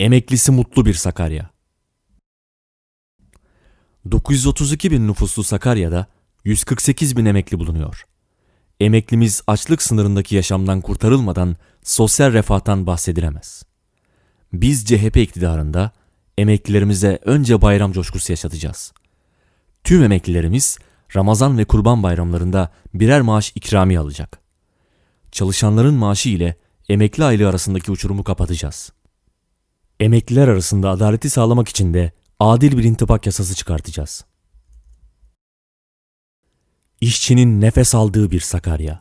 Emeklisi mutlu bir Sakarya. 932 bin nüfuslu Sakarya'da 148 bin emekli bulunuyor. Emeklimiz açlık sınırındaki yaşamdan kurtarılmadan sosyal refahtan bahsedilemez. Biz CHP iktidarında emeklilerimize önce bayram coşkusu yaşatacağız. Tüm emeklilerimiz Ramazan ve Kurban bayramlarında birer maaş ikramiye alacak. Çalışanların maaşı ile emekli aylığı arasındaki uçurumu kapatacağız. Emekliler arasında adaleti sağlamak için de adil bir intibak yasası çıkartacağız. İşçinin nefes aldığı bir Sakarya.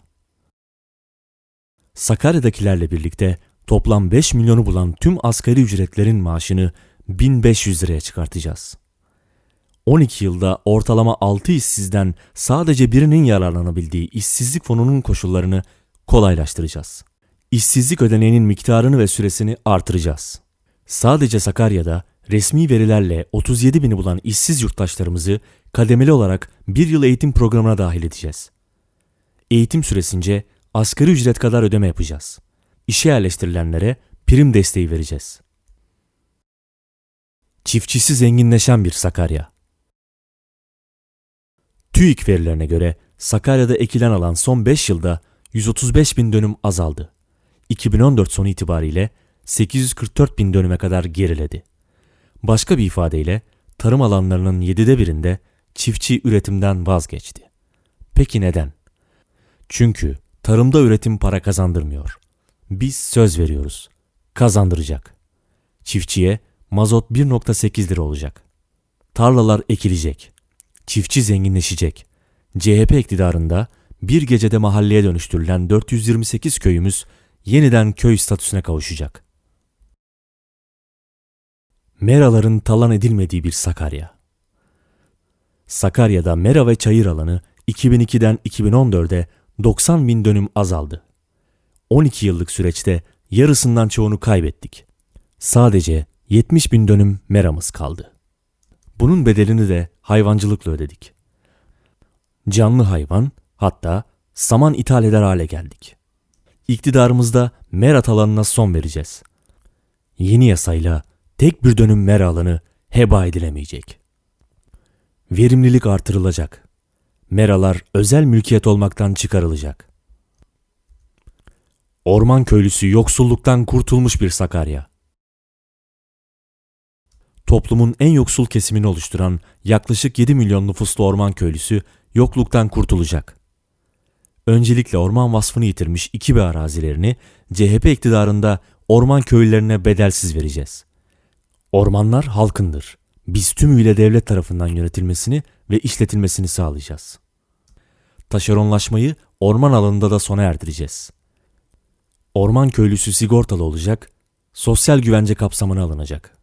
Sakarya'dakilerle birlikte toplam 5 milyonu bulan tüm asgari ücretlerin maaşını 1500 liraya çıkartacağız. 12 yılda ortalama 6 işsizden sadece birinin yararlanabildiği işsizlik fonunun koşullarını kolaylaştıracağız. İşsizlik ödeneğinin miktarını ve süresini artıracağız. Sadece Sakarya'da resmi verilerle 37 bini bulan işsiz yurttaşlarımızı kademeli olarak bir yıl eğitim programına dahil edeceğiz. Eğitim süresince asgari ücret kadar ödeme yapacağız. İşe yerleştirilenlere prim desteği vereceğiz. Çiftçisi zenginleşen bir Sakarya. TÜİK verilerine göre Sakarya'da ekilen alan son 5 yılda 135 bin dönüm azaldı. 2014 sonu itibariyle 844 bin dönüme kadar geriledi. Başka bir ifadeyle tarım alanlarının 7'de birinde çiftçi üretimden vazgeçti. Peki neden? Çünkü tarımda üretim para kazandırmıyor. Biz söz veriyoruz. Kazandıracak. Çiftçiye mazot 1.8 lira olacak. Tarlalar ekilecek. Çiftçi zenginleşecek. CHP iktidarında bir gecede mahalleye dönüştürülen 428 köyümüz yeniden köy statüsüne kavuşacak. Meraların talan edilmediği bir Sakarya. Sakarya'da mera ve çayır alanı 2002'den 2014'e 90 bin dönüm azaldı. 12 yıllık süreçte yarısından çoğunu kaybettik. Sadece 70 bin dönüm meramız kaldı. Bunun bedelini de hayvancılıkla ödedik. Canlı hayvan hatta saman ithal eder hale geldik. İktidarımızda merat alanına son vereceğiz. Yeni yasayla tek bir dönüm mera alanı heba edilemeyecek. Verimlilik artırılacak. Meralar özel mülkiyet olmaktan çıkarılacak. Orman köylüsü yoksulluktan kurtulmuş bir Sakarya. Toplumun en yoksul kesimini oluşturan yaklaşık 7 milyon nüfuslu orman köylüsü yokluktan kurtulacak. Öncelikle orman vasfını yitirmiş iki bir arazilerini CHP iktidarında orman köylülerine bedelsiz vereceğiz. Ormanlar halkındır. Biz tümüyle devlet tarafından yönetilmesini ve işletilmesini sağlayacağız. Taşeronlaşmayı orman alanında da sona erdireceğiz. Orman köylüsü sigortalı olacak, sosyal güvence kapsamına alınacak.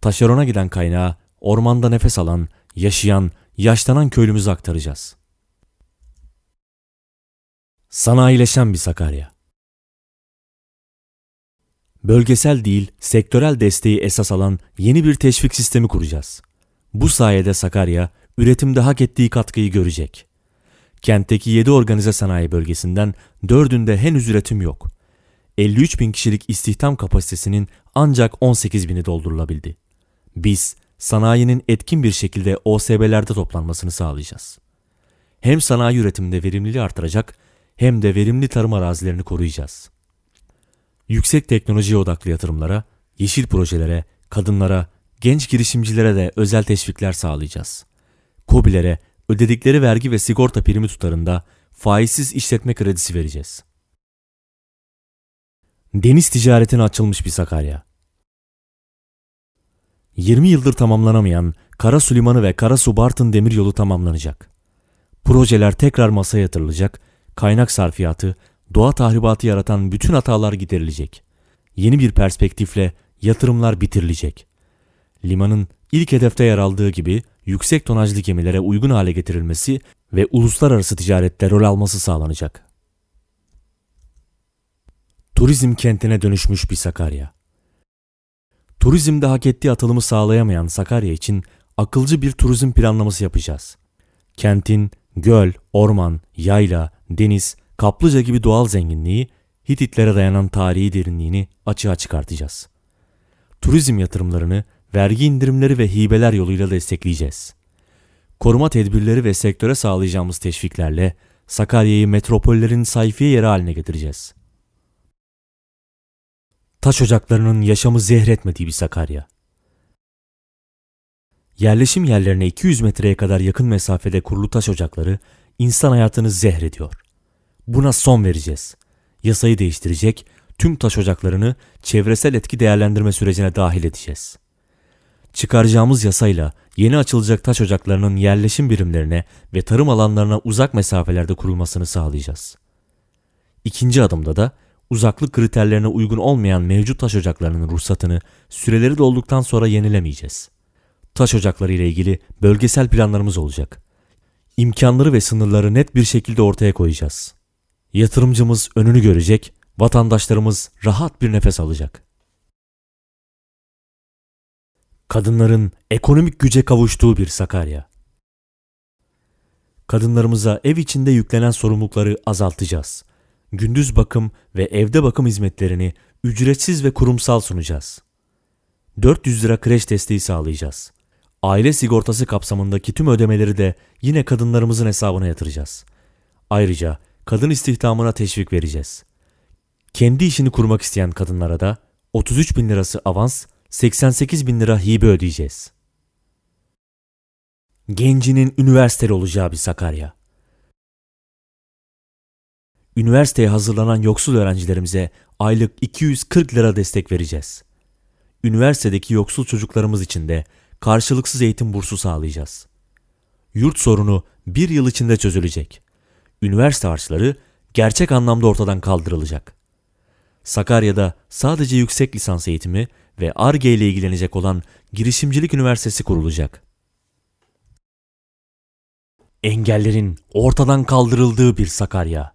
Taşerona giden kaynağı ormanda nefes alan, yaşayan, yaşlanan köylümüze aktaracağız. Sanayileşen bir Sakarya. Bölgesel değil, sektörel desteği esas alan yeni bir teşvik sistemi kuracağız. Bu sayede Sakarya, üretimde hak ettiği katkıyı görecek. Kentteki 7 organize sanayi bölgesinden 4'ünde henüz üretim yok. 53 bin kişilik istihdam kapasitesinin ancak 18 bini doldurulabildi. Biz sanayinin etkin bir şekilde OSB'lerde toplanmasını sağlayacağız. Hem sanayi üretiminde verimliliği artıracak hem de verimli tarım arazilerini koruyacağız. Yüksek teknolojiye odaklı yatırımlara, yeşil projelere, kadınlara, genç girişimcilere de özel teşvikler sağlayacağız. KOBİ'lere ödedikleri vergi ve sigorta primi tutarında faizsiz işletme kredisi vereceğiz. Deniz ticaretine açılmış bir Sakarya. 20 yıldır tamamlanamayan Karasu Limanı ve Karasu Bartın Demiryolu tamamlanacak. Projeler tekrar masaya yatırılacak, kaynak sarfiyatı, doğa tahribatı yaratan bütün hatalar giderilecek. Yeni bir perspektifle yatırımlar bitirilecek. Limanın ilk hedefte yer aldığı gibi yüksek tonajlı gemilere uygun hale getirilmesi ve uluslararası ticarette rol alması sağlanacak. Turizm kentine dönüşmüş bir Sakarya. Turizmde hak ettiği atılımı sağlayamayan Sakarya için akılcı bir turizm planlaması yapacağız. Kentin göl, orman, yayla, deniz, kaplıca gibi doğal zenginliği, Hititlere dayanan tarihi derinliğini açığa çıkartacağız. turizm yatırımlarını vergi indirimleri ve hibeler yoluyla destekleyeceğiz. Koruma tedbirleri ve sektöre sağlayacağımız teşviklerle Sakarya'yı metropollerin sayfiye yeri haline getireceğiz. Taş ocaklarının yaşamı zehretmediği bir Sakarya. Yerleşim yerlerine 200 metreye kadar yakın mesafede kurulu taş ocakları insan hayatını zehrediyor. Buna son vereceğiz. Yasayı değiştirecek, tüm taş ocaklarını çevresel etki değerlendirme sürecine dahil edeceğiz. Çıkaracağımız yasayla yeni açılacak taş ocaklarının yerleşim birimlerine ve tarım alanlarına uzak mesafelerde kurulmasını sağlayacağız. İkinci adımda da uzaklık kriterlerine uygun olmayan mevcut taş ocaklarının ruhsatını süreleri dolduktan sonra yenilemeyeceğiz. Taş ocakları ile ilgili bölgesel planlarımız olacak. İmkanları ve sınırları net bir şekilde ortaya koyacağız. Yatırımcımız önünü görecek, vatandaşlarımız rahat bir nefes alacak. Kadınların ekonomik güce kavuştuğu bir Sakarya. Kadınlarımıza ev içinde yüklenen sorumlulukları azaltacağız. Gündüz bakım ve evde bakım hizmetlerini ücretsiz ve kurumsal sunacağız. 400 lira kreş desteği sağlayacağız. Aile sigortası kapsamındaki tüm ödemeleri de yine kadınlarımızın hesabına yatıracağız. Ayrıca kadın istihdamına teşvik vereceğiz. Kendi işini kurmak isteyen kadınlara da 33 bin lirası avans, 88 bin lira hibe ödeyeceğiz. Gencinin üniversiteli olacağı bir Sakarya. Üniversiteye hazırlanan yoksul öğrencilerimize aylık 240 lira destek vereceğiz. Üniversitedeki yoksul çocuklarımız için de karşılıksız eğitim bursu sağlayacağız. Yurt sorunu bir yıl içinde çözülecek. Üniversite harçları gerçek anlamda ortadan kaldırılacak. Sakarya'da sadece yüksek lisans eğitimi ve ARGE ile ilgilenecek olan Girişimcilik Üniversitesi kurulacak. Engellerin ortadan kaldırıldığı bir Sakarya.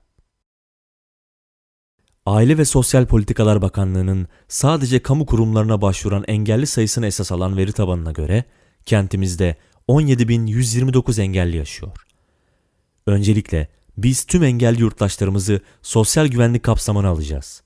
Aile ve Sosyal Politikalar Bakanlığı'nın sadece kamu kurumlarına başvuran engelli sayısını esas alan veri tabanına göre kentimizde 17.129 engelli yaşıyor. Öncelikle biz tüm engelli yurttaşlarımızı sosyal güvenlik kapsamına alacağız.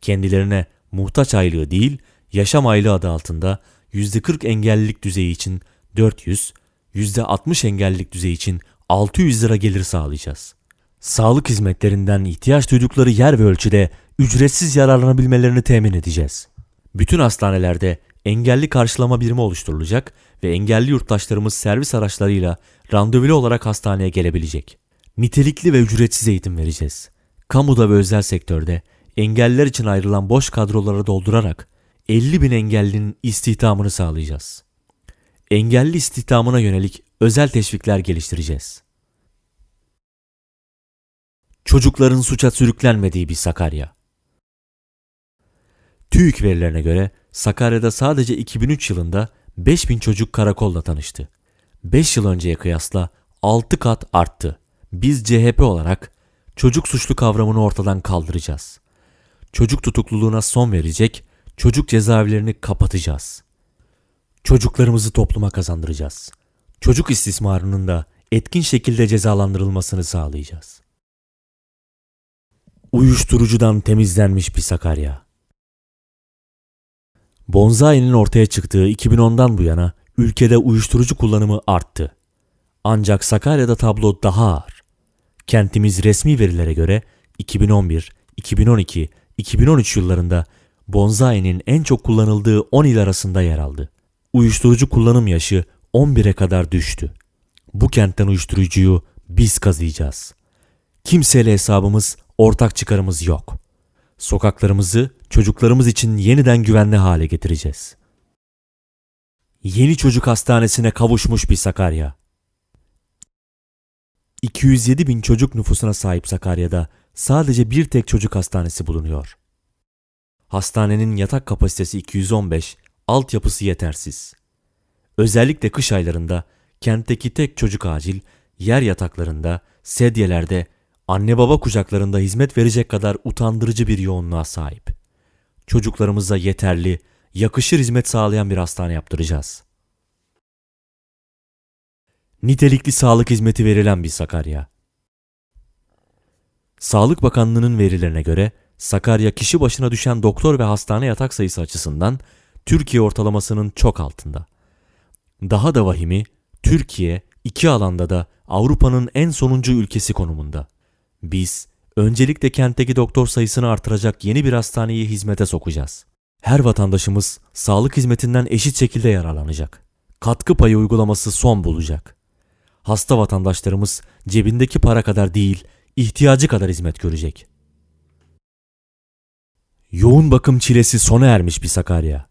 Kendilerine muhtaç aylığı değil, yaşam aylığı adı altında %40 engellilik düzeyi için 400, %60 engellilik düzeyi için 600 lira gelir sağlayacağız. Sağlık hizmetlerinden ihtiyaç duydukları yer ve ölçüde ücretsiz yararlanabilmelerini temin edeceğiz. Bütün hastanelerde engelli karşılama birimi oluşturulacak ve engelli yurttaşlarımız servis araçlarıyla randevulu olarak hastaneye gelebilecek. Nitelikli ve ücretsiz eğitim vereceğiz. Kamuda ve özel sektörde engelliler için ayrılan boş kadroları doldurarak 50 bin engellinin istihdamını sağlayacağız. Engelli istihdamına yönelik özel teşvikler geliştireceğiz. Çocukların suça sürüklenmediği bir Sakarya. TÜİK verilerine göre Sakarya'da sadece 2003 yılında 5000 çocuk karakolla tanıştı. 5 yıl önceye kıyasla 6 kat arttı. Biz CHP olarak çocuk suçlu kavramını ortadan kaldıracağız. Çocuk tutukluluğuna son verecek, çocuk cezaevlerini kapatacağız. Çocuklarımızı topluma kazandıracağız. Çocuk istismarının da etkin şekilde cezalandırılmasını sağlayacağız. Uyuşturucudan temizlenmiş bir Sakarya. Bonzai'nin ortaya çıktığı 2010'dan bu yana ülkede uyuşturucu kullanımı arttı. Ancak Sakarya'da tablo daha ağır. Kentimiz resmi verilere göre 2011, 2012, 2013 yıllarında Bonzai'nin en çok kullanıldığı 10 il arasında yer aldı. Uyuşturucu kullanım yaşı 11'e kadar düştü. Bu kentten uyuşturucuyu biz kazıyacağız. Kimseyle hesabımız, ortak çıkarımız yok. Sokaklarımızı çocuklarımız için yeniden güvenli hale getireceğiz. Yeni çocuk hastanesine kavuşmuş bir Sakarya. 207 bin çocuk nüfusuna sahip Sakarya'da sadece bir tek çocuk hastanesi bulunuyor. Hastanenin yatak kapasitesi 215, altyapısı yetersiz. Özellikle kış aylarında kentteki tek çocuk acil yer yataklarında, sedyelerde, anne baba kucaklarında hizmet verecek kadar utandırıcı bir yoğunluğa sahip. Çocuklarımıza yeterli, yakışır hizmet sağlayan bir hastane yaptıracağız. Nitelikli sağlık hizmeti verilen bir Sakarya. Sağlık Bakanlığı'nın verilerine göre Sakarya kişi başına düşen doktor ve hastane yatak sayısı açısından Türkiye ortalamasının çok altında. Daha da vahimi Türkiye iki alanda da Avrupa'nın en sonuncu ülkesi konumunda. Biz öncelikle kentteki doktor sayısını artıracak yeni bir hastaneyi hizmete sokacağız. Her vatandaşımız sağlık hizmetinden eşit şekilde yararlanacak. Katkı payı uygulaması son bulacak. Hasta vatandaşlarımız cebindeki para kadar değil, ihtiyacı kadar hizmet görecek. Yoğun bakım çilesi sona ermiş bir Sakarya.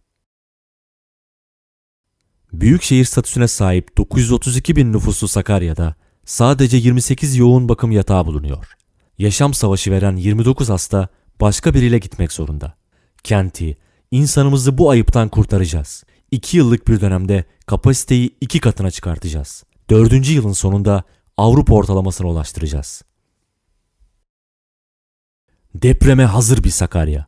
Büyükşehir statüsüne sahip 932 bin nüfuslu Sakarya'da sadece 28 yoğun bakım yatağı bulunuyor. Yaşam savaşı veren 29 hasta başka biriyle gitmek zorunda. Kenti, insanımızı bu ayıptan kurtaracağız. 2 yıllık bir dönemde kapasiteyi 2 katına çıkartacağız. 4. yılın sonunda Avrupa ortalamasına ulaştıracağız. Depreme hazır bir Sakarya.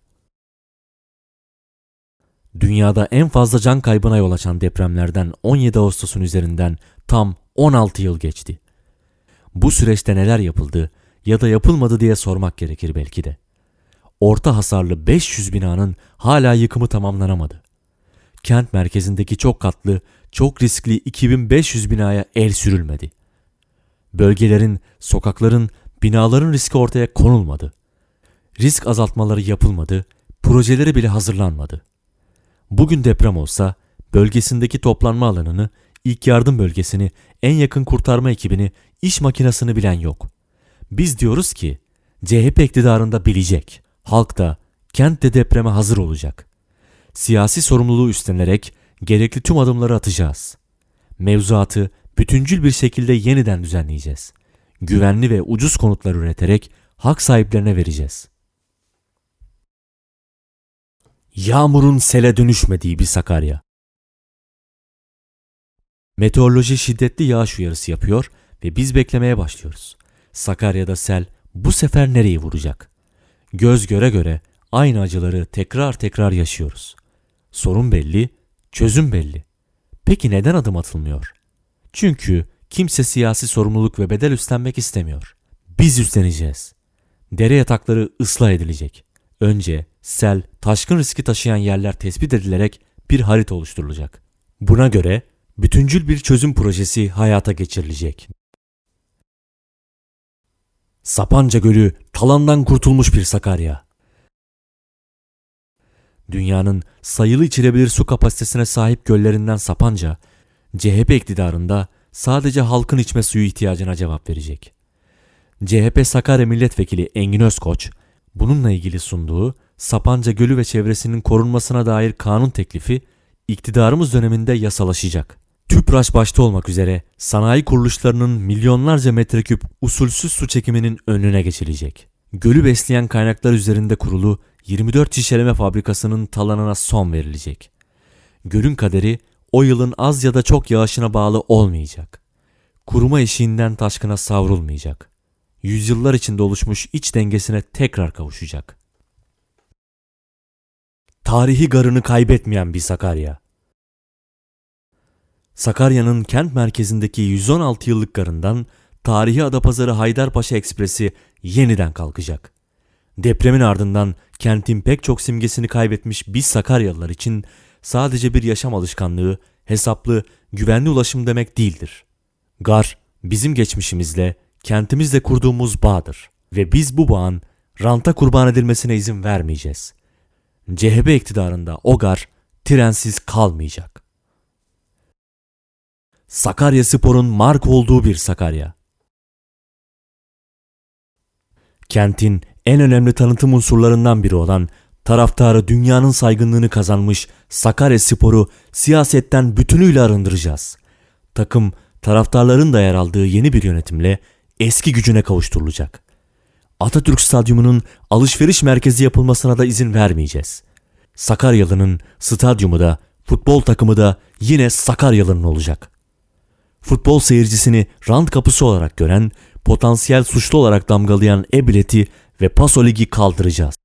Dünyada en fazla can kaybına yol açan depremlerden 17 Ağustos'un üzerinden tam 16 yıl geçti. Bu süreçte neler yapıldı ya da yapılmadı diye sormak gerekir belki de. Orta hasarlı 500 binanın hala yıkımı tamamlanamadı. Kent merkezindeki çok katlı, çok riskli 2500 binaya el sürülmedi. Bölgelerin, sokakların, binaların riski ortaya konulmadı. Risk azaltmaları yapılmadı, projeleri bile hazırlanmadı. Bugün deprem olsa bölgesindeki toplanma alanını, ilk yardım bölgesini, en yakın kurtarma ekibini, iş makinesini bilen yok. Biz diyoruz ki CHP iktidarında bilecek. Halk da kent de depreme hazır olacak. Siyasi sorumluluğu üstlenerek gerekli tüm adımları atacağız. Mevzuatı bütüncül bir şekilde yeniden düzenleyeceğiz. Güvenli ve ucuz konutlar üreterek hak sahiplerine vereceğiz. Yağmurun sele dönüşmediği bir Sakarya. Meteoroloji şiddetli yağış uyarısı yapıyor ve biz beklemeye başlıyoruz. Sakarya'da sel bu sefer nereyi vuracak? Göz göre göre aynı acıları tekrar tekrar yaşıyoruz. Sorun belli, çözüm belli. Peki neden adım atılmıyor? Çünkü kimse siyasi sorumluluk ve bedel üstlenmek istemiyor. Biz üstleneceğiz. Dere yatakları ıslah edilecek. Önce sel, taşkın riski taşıyan yerler tespit edilerek bir harita oluşturulacak. Buna göre bütüncül bir çözüm projesi hayata geçirilecek. Sapanca Gölü talandan kurtulmuş bir Sakarya. Dünyanın sayılı içilebilir su kapasitesine sahip göllerinden Sapanca, CHP iktidarında sadece halkın içme suyu ihtiyacına cevap verecek. CHP Sakarya Milletvekili Engin Özkoç, bununla ilgili sunduğu Sapanca Gölü ve çevresinin korunmasına dair kanun teklifi iktidarımız döneminde yasalaşacak. TÜPRAŞ başta olmak üzere sanayi kuruluşlarının milyonlarca metreküp usulsüz su çekiminin önüne geçilecek. Gölü besleyen kaynaklar üzerinde kurulu 24 şişeleme fabrikasının talanına son verilecek. Gölün kaderi o yılın az ya da çok yağışına bağlı olmayacak. Kuruma eşiğinden taşkına savrulmayacak. Yüzyıllar içinde oluşmuş iç dengesine tekrar kavuşacak. Tarihi garını kaybetmeyen bir Sakarya. Sakarya'nın kent merkezindeki 116 yıllık garından tarihi Adapazarı Haydarpaşa Ekspresi yeniden kalkacak. Depremin ardından kentin pek çok simgesini kaybetmiş biz Sakaryalılar için sadece bir yaşam alışkanlığı, hesaplı, güvenli ulaşım demek değildir. Gar, bizim geçmişimizle, kentimizle kurduğumuz bağdır ve biz bu bağın ranta kurban edilmesine izin vermeyeceğiz. CHP iktidarında o gar trensiz kalmayacak. Sakarya Spor'un mark olduğu bir Sakarya. Kentin en önemli tanıtım unsurlarından biri olan taraftarı dünyanın saygınlığını kazanmış Sakarya Spor'u siyasetten bütünüyle arındıracağız. Takım taraftarların da yer aldığı yeni bir yönetimle eski gücüne kavuşturulacak. Atatürk Stadyumu'nun alışveriş merkezi yapılmasına da izin vermeyeceğiz. Sakaryalı'nın stadyumu da futbol takımı da yine Sakaryalı'nın olacak. Futbol seyircisini rant kapısı olarak gören, potansiyel suçlu olarak damgalayan e-bileti ve paso ligi kaldıracağız.